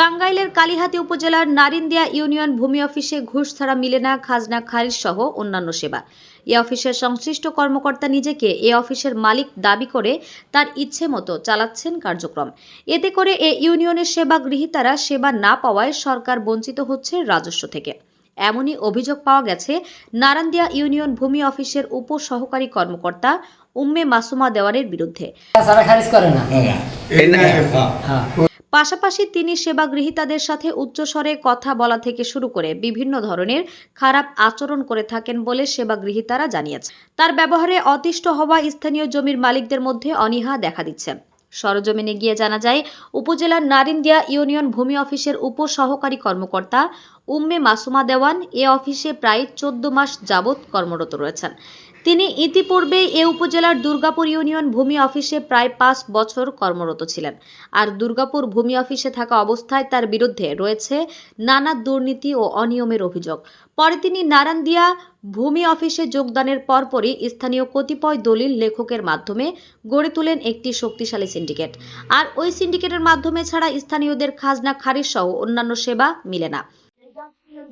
টাঙ্গাইলের কালিহাতি উপজেলার নারিন্দিয়া ইউনিয়ন ভূমি অফিসে ঘুষ ছাড়া মিলে না খাজনা খারিজ সহ অন্যান্য সেবা। এ অফিসের সংশ্লিষ্ট কর্মকর্তা নিজেকে এ অফিসের মালিক দাবি করে তার ইচ্ছে মতো চালাচ্ছেন কার্যক্রম। এতে করে এ ইউনিয়নের সেবা গৃহীতারা সেবা না পাওয়ায় সরকার বঞ্চিত হচ্ছে রাজস্ব থেকে। এমনই অভিযোগ পাওয়া গেছে নারান্দিয়া ইউনিয়ন ভূমি অফিসের উপ সহকারী কর্মকর্তা উম্মে মাসুমা দেওয়ারের বিরুদ্ধে। পাশাপাশি তিনি সেবা গৃহীতাদের সাথে উচ্চস্বরে কথা বলা থেকে শুরু করে বিভিন্ন ধরনের খারাপ আচরণ করে থাকেন বলে সেবা গৃহীতারা জানিয়েছে তার ব্যবহারে অতিষ্ঠ হওয়া স্থানীয় জমির মালিকদের মধ্যে অনীহা দেখা দিচ্ছে। সরজমিনে গিয়ে জানা যায়, উপজেলার নারিন্দিয়া ইউনিয়ন ভূমি অফিসের উপসহকারী কর্মকর্তা উম্মে মাসুমা দেওয়ান এ অফিসে প্রায় চোদ্দ মাস যাবৎ কর্মরত রয়েছেন। তিনি ইতিপূর্বে এ উপজেলার দুর্গাপুর ইউনিয়ন ভূমি অফিসে প্রায় পাঁচ বছর কর্মরত ছিলেন। আর দুর্গাপুর ভূমি অফিসে থাকা অবস্থায় তার বিরুদ্ধে রয়েছে নানা দুর্নীতি ও অনিয়মের অভিযোগ। পরে তিনি নারান্দিয়া ভূমি অফিসে যোগদানের পরপরই স্থানীয় কতিপয় দলিল লেখকের মাধ্যমে গড়ে তোলেন একটি শক্তিশালী সিন্ডিকেট। আর ওই সিন্ডিকেটের মাধ্যমে ছাড়া স্থানীয়দের খাজনা, খারিজ সহ অন্যান্য সেবা মিলে না।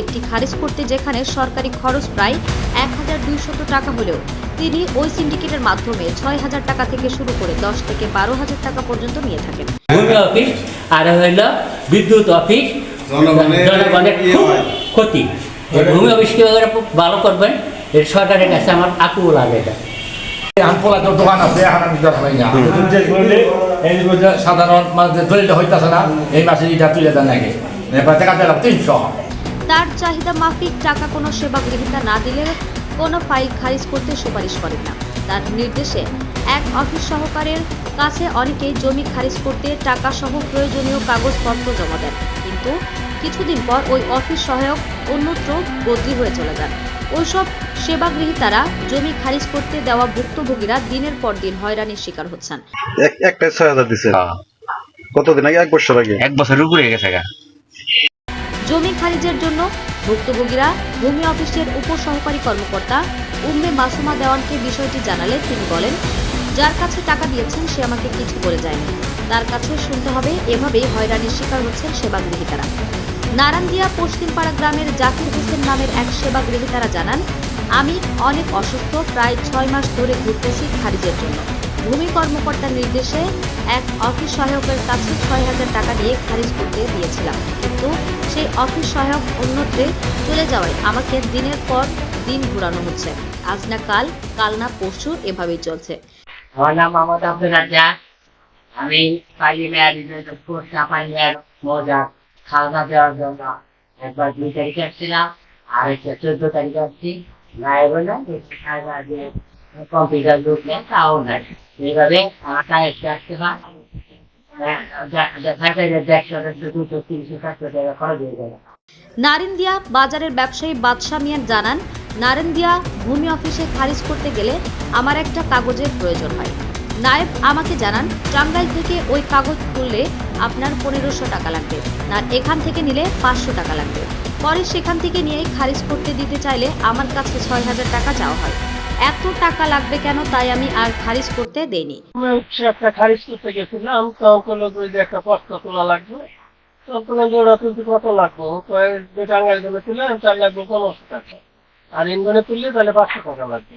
একটি খারিজ করতে যেখানে সরকারি খরচ প্রায় এক হাজার দুইশত টাকা হলেও তিনি ওই সিন্ডিকেটের মাধ্যমে ছয় হাজার টাকা থেকে শুরু করে দশ থেকে বারো হাজার টাকা পর্যন্ত নিয়ে থাকেন। ভূমি অফিস আর হইল বিদ্যুৎ অফিস জনগণের ইয়ে খুব ক্ষতি। ভূমি অফিসকে ভালো করবেন। এর সরকারের কাছে আমার আকুল লাগে এটা। আনপোলা দোকান আছে এখন আমি দোকান পাই না এই সাধারণ মানে দলিলটা হইতাছে না এই মাসে এটা তুলে দেন নাকি টাকা তিনশো। তার চাহিদা মাফিক টাকা কোনো সেবা গৃহীতা না দিলে কোনো ফাইল খারিজ করতে সুপারিশ করেন না। তার নির্দেশে এক অফিস সহকারের কাছে অনেকেই জমি খারিজ করতে টাকা সহ প্রয়োজনীয় কাগজপত্র জমা দেন। কিন্তু কিছুদিন পর ওই অফিস সহায়ক অন্যত্র বদলি হয়ে চলে যান। ওইসব সেবা গৃহীতারা জমি খারিজ করতে দেওয়া ভুক্তভোগীরা দিনের পর দিন হয়রানির শিকার হচ্ছেন। এক একটাই ছয় হাজার দিছে। কতদিন আগে? এক বছর আগে? এক বছরের উপরে গেছে গা। জমি খারিজের জন্য ভুক্তভোগীরা ভূমি অফিসের উপসহকারী কর্মকর্তা উম্মে মাসুমা দেওয়ানকে বিষয়টি জানালে তিনি বলেন, যার কাছে টাকা দিয়েছেন, সে আমাকে কিছু বলে যায়নি। তার কাছে শুনতে হবে, এভাবেই হয়রানির শিকার হচ্ছেন সেবা গৃহীতারা নারান্দিয়া পশ্চিমপাড়া গ্রামের জাকির হোসেন নামের এক সেবা গৃহীতারা জানান, আমি অনেক অসুস্থ, প্রায় ছয় মাস ধরে ঘুরতেছি খারিজের জন্য। ভূমি কর্মকর্তার নির্দেশে এক অফিস সহায়কের কাছে ছয় হাজার টাকা দিয়ে খারিজ করতে দিয়েছিলাম। কিন্তু সেই অফিস সহায়ক অন্যত্রে চলে যাওয়ায় আমাকে দিনের পর দিন ঘুরানো হচ্ছে। আজ না কাল কাল না পরশু এভাবেই চলছে। আমার নাম আমি পাইলি মেয়ার পোস্টা পাইলিয়ার মজা খাজনা দেওয়ার জন্য একবার দুই তারিখে আর হচ্ছে চোদ্দ তারিখে আসছি। না কম্পিউটার লোক নেই তাও নাই এইভাবে টাইসে আসতে হয় নারিন্দিয়া বাজারের ব্যবসায়ী বাদশা মিয়ান জানান নারিন্দিয়া ভূমি অফিসে খারিজ করতে গেলে আমার একটা কাগজের প্রয়োজন হয়। নায়েব আমাকে জানান, টাঙ্গাইল থেকে ওই কাগজ তুললে আপনার পনেরোশো টাকা লাগবে, আর এখান থেকে নিলে পাঁচশো টাকা লাগবে। পরে সেখান থেকে নিয়ে খারিজ করতে দিতে চাইলে আমার কাছে ছয় হাজার টাকা চাওয়া হয়। এত টাকা লাগবে কেন তাই আমি আর খারিজ করতে দেইনি। একটা খারিজ করতে গেছিলাম তখন একটা তোলা লাগবে। তখন কত লাগবে। লাগবে পনেরোশো টাকা। আর ইন্ধনে তুললে তাহলে পাঁচশো টাকা লাগবে।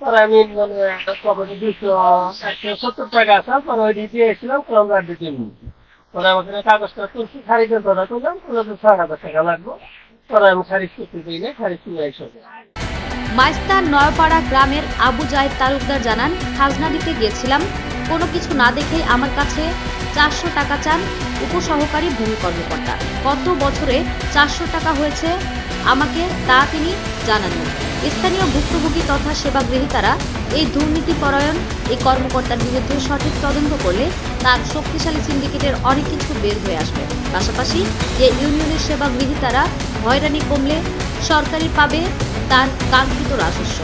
পরে আমি ইন্ধনে কবে দুশো একশো সত্তর টাকা আছে পরে ওই দিয়ে এসেছিলাম কম দিতে নিই পরে আমাকে কাগজটা তুলছি, খারিজের কথা তুললাম তুলে তো হাজার টাকা লাগবে। পরে আমি খারিজ করতে দিই না খারিজ এসে মাইস্তার নয়পাড়া গ্রামের আবু জাহেদ তালুকদার জানান, খাজনা দিতে গিয়েছিলাম। কোনো কিছু না দেখেই আমার কাছে চারশো টাকা চান উপসহকারী ভূমি কর্মকর্তা। কত বছরে চারশো টাকা হয়েছে আমাকে, তা তিনি জানাননি স্থানীয় ভুক্তভোগী তথা সেবা গৃহীতারা এই দুর্নীতিপরায়ণ এই কর্মকর্তার বিরুদ্ধে সঠিক তদন্ত করলে তার শক্তিশালী সিন্ডিকেটের অনেক কিছু বের হয়ে আসবে। পাশাপাশি যে ইউনিয়নের সেবা গৃহীতারা হয়রানি কমলে সরকারি পাবে তার কাঙ্ক্ষিত রাজস্ব।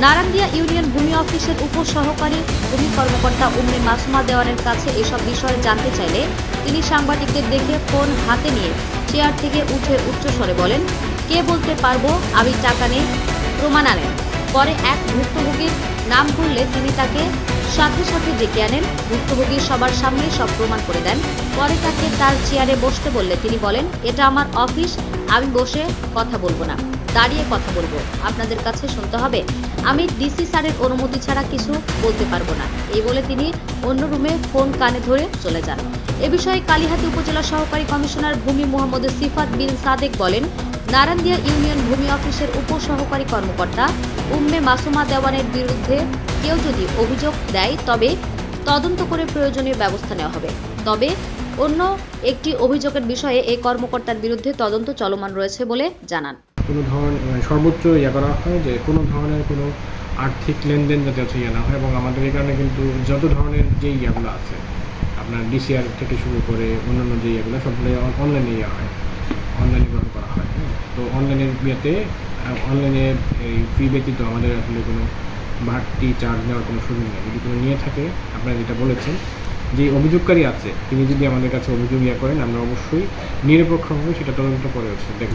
নারায়ণদিয়া ইউনিয়ন ভূমি অফিসের উপসহকারী ভূমি কর্মকর্তা উম্মে মাসুমা দেওয়ানের কাছে এসব বিষয়ে জানতে চাইলে তিনি সাংবাদিকদের দেখে ফোন হাতে নিয়ে চেয়ার থেকে উঠে উচ্চস্বরে বলেন, কে বলতে পারব? আমি টাকা নেই। প্রমাণ আনেন। পরে এক ভুক্তভোগীর নাম বললে তিনি তাকে সাথে সাথে ডেকে আনেন। ভুক্তভোগী সবার সামনে সব প্রমাণ করে দেন। পরে তাকে তার চেয়ারে বসতে বললে তিনি বলেন, এটা আমার অফিস, আমি বসে কথা বলব না। দাঁড়িয়ে কথা বলব। আপনাদের কাছে শুনতে হবে, আমি ডিসি স্যারের অনুমতি ছাড়া কিছু বলতে পারব না। এই বলে তিনি অন্য রুমে ফোন কানে ধরে চলে যান। এ বিষয়ে কালীহাতি উপজেলা সহকারী কমিশনার ভূমি মোহাম্মদ সিফাত বিন সাদেক বলেন নারায়ণদিয়া ইউনিয়ন ভূমি অফিসের উপসহকারী কর্মকর্তা উম্মে মাসুমা দেওয়ানের বিরুদ্ধে কেউ যদি অভিযোগ দেয়, তবে তদন্ত করে প্রয়োজনীয় ব্যবস্থা নেওয়া হবে। তবে অন্য একটি অভিযোগের বিষয়ে এই কর্মকর্তার বিরুদ্ধে তদন্ত চলমান রয়েছে বলে জানান। কোনো ধরনের মানে সর্বোচ্চ ইয়ে করা হয় যে কোনো ধরনের কোনো আর্থিক লেনদেন যাতে হচ্ছে ইয়ে না হয় এবং আমাদের এই কারণে কিন্তু যত ধরনের যে ইয়েগুলো আছে, আপনার ডিসিআর থেকে শুরু করে অন্যান্য যে ইয়েগুলো সবগুলো অনলাইনে ইয়ে হয়, অনলাইনে গ্রহণ করা হয়। হ্যাঁ। তো অনলাইনের ইয়েতে অনলাইনে এই ফি ব্যতীত আমাদের আসলে কোনো বাড়তি চার্জ নেওয়ার কোনো সুযোগ নেই। যদি কোনো নিয়ে থাকে, আপনারা যেটা বলেছেন, যে অভিযোগকারী আছে, তিনি যদি আমাদের কাছে অভিযোগ ইয়ে করেন, আমরা অবশ্যই নিরপেক্ষভাবে সেটা তদন্ত করে হচ্ছে। দেখব